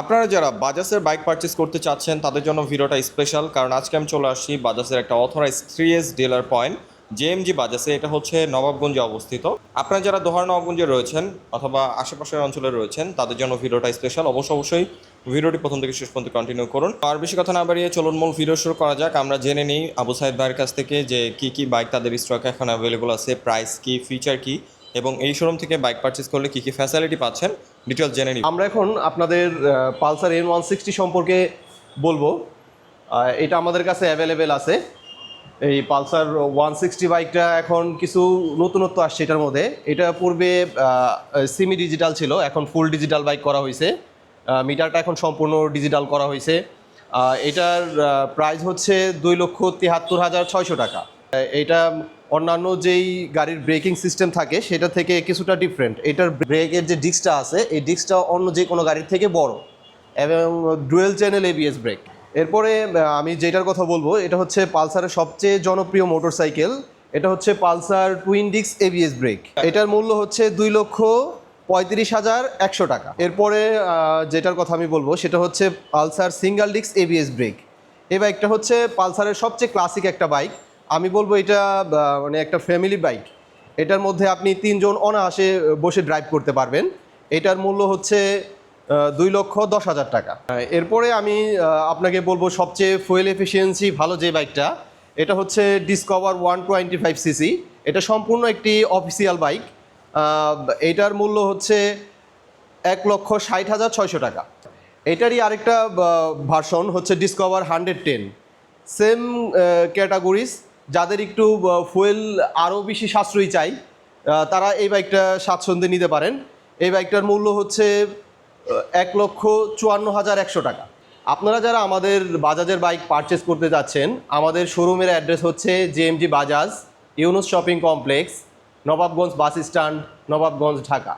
আপনারা যারা বাজাজের bike purchase করতে চাচ্ছেন, তাদের জন্য ভিডিওটা স্পেশাল কারণ আজকে আমি চলে আসছি বাজাজের একটা authorise three S dealer point JMG বাজাজে। এটা হচ্ছে নবাবগঞ্জে অবস্থিত। আপনারা যারা দোহার নবাবগঞ্জে রয়েছেন অথবা আশেপাশের অঞ্চলে রয়েছেন, তাদের জন্য ভিডিওটা স্পেশাল অবশ্য অবশ্যই ভিডিওটি প্রথম থেকে শেষ পর্যন্ত কন্টিনিউ করুন। আর বেশি কথা না বাড়িয়ে চলুন, মূল ভিডিও শুরু করা যাক। আমরা জেনে নিই আবু সাহেব ভাইয়ের কাছ থেকে যে কি কি বাইক তাদের স্টকে এখন অ্যাভেলেবল আছে প্রাইস কি ফিচার কি, এবং এই শোরুম থেকে বাইক পারচেস করলে কি কি ফ্যাসিলিটি পাচ্ছেন। ডিটেলস জেনে নিই আমরা এখন আপনাদের পালসার এন ওয়ান সিক্সটি সম্পর্কে বলব। এটা আমাদের কাছে অ্যাভেলেবেল আছে। এই পালসার ওয়ান সিক্সটি বাইকটা এখন কিছু নতুনত্ব আসছে এটার মধ্যে। এটা পূর্বে সিমি ডিজিটাল ছিল, এখন ফুল ডিজিটাল বাইক করা হয়েছে। মিটারটা এখন সম্পূর্ণ ডিজিটাল করা হয়েছে। এটার প্রাইস হচ্ছে দুই লক্ষ তিয়াত্তর হাজার ছয়শো টাকা। এটা অন্যান্য যেই গাড়ির ব্রেকিং সিস্টেম থাকে, সেটা থেকে কিছুটা ডিফারেন্ট এটার ব্রেকের যে ডিস্কটা আছে, এই ডিস্কটা অন্য যে কোনো গাড়ির থেকে বড়। এবং ডুয়েল চ্যানেল এবিএস ব্রেক এরপরে আমি যেটার কথা বলব, এটা হচ্ছে পালসারের সবচেয়ে জনপ্রিয় মোটরসাইকেল এটা হচ্ছে পালসার টুইন ডিক্স এবিএস ব্রেক এটার মূল্য হচ্ছে দুই লক্ষ পঁয়ত্রিশ হাজার একশো টাকা। এরপরে যেটার কথা আমি বলব, সেটা হচ্ছে পালসার সিঙ্গেল ডিক্স এবিএস ব্রেক এই বাইকটা হচ্ছে পালসারের সবচেয়ে ক্লাসিক একটা বাইক আমি বলব এটা মানে একটা ফ্যামিলি বাইক এটার মধ্যে আপনি তিনজন অনায়াসে বসে ড্রাইভ করতে পারবেন। এটার মূল্য হচ্ছে দুই লক্ষ দশ হাজার টাকা। এরপরে আমি আপনাকে বলব সবচেয়ে ফুয়েল এফিসিয়েন্সি ভালো যে বাইকটা এটা হচ্ছে Discover one twenty five CC এটা সম্পূর্ণ একটি অফিসিয়াল বাইক এটার মূল্য হচ্ছে এক লক্ষ ষাট হাজার ছয়শো টাকা। এটারই আরেকটা ভার্সন হচ্ছে Discover hundred ten same categories যাদের একটু ফুয়েল আরও বেশি সাশ্রয়ী চাই তারা এই বাইকটা স্বাচ্ছন্দ্যে নিতে পারেন। এই বাইকটার মূল্য হচ্ছে এক লক্ষ চুয়ান্ন হাজার একশো টাকা। আপনারা যারা আমাদের বাজাজের বাইক পারচেস করতে যাচ্ছেন, আমাদের শোরুমের অ্যাড্রেস হচ্ছে JMG Bajaj Yunus shopping complex Nawabganj bus stand, Nawabganj, Dhaka.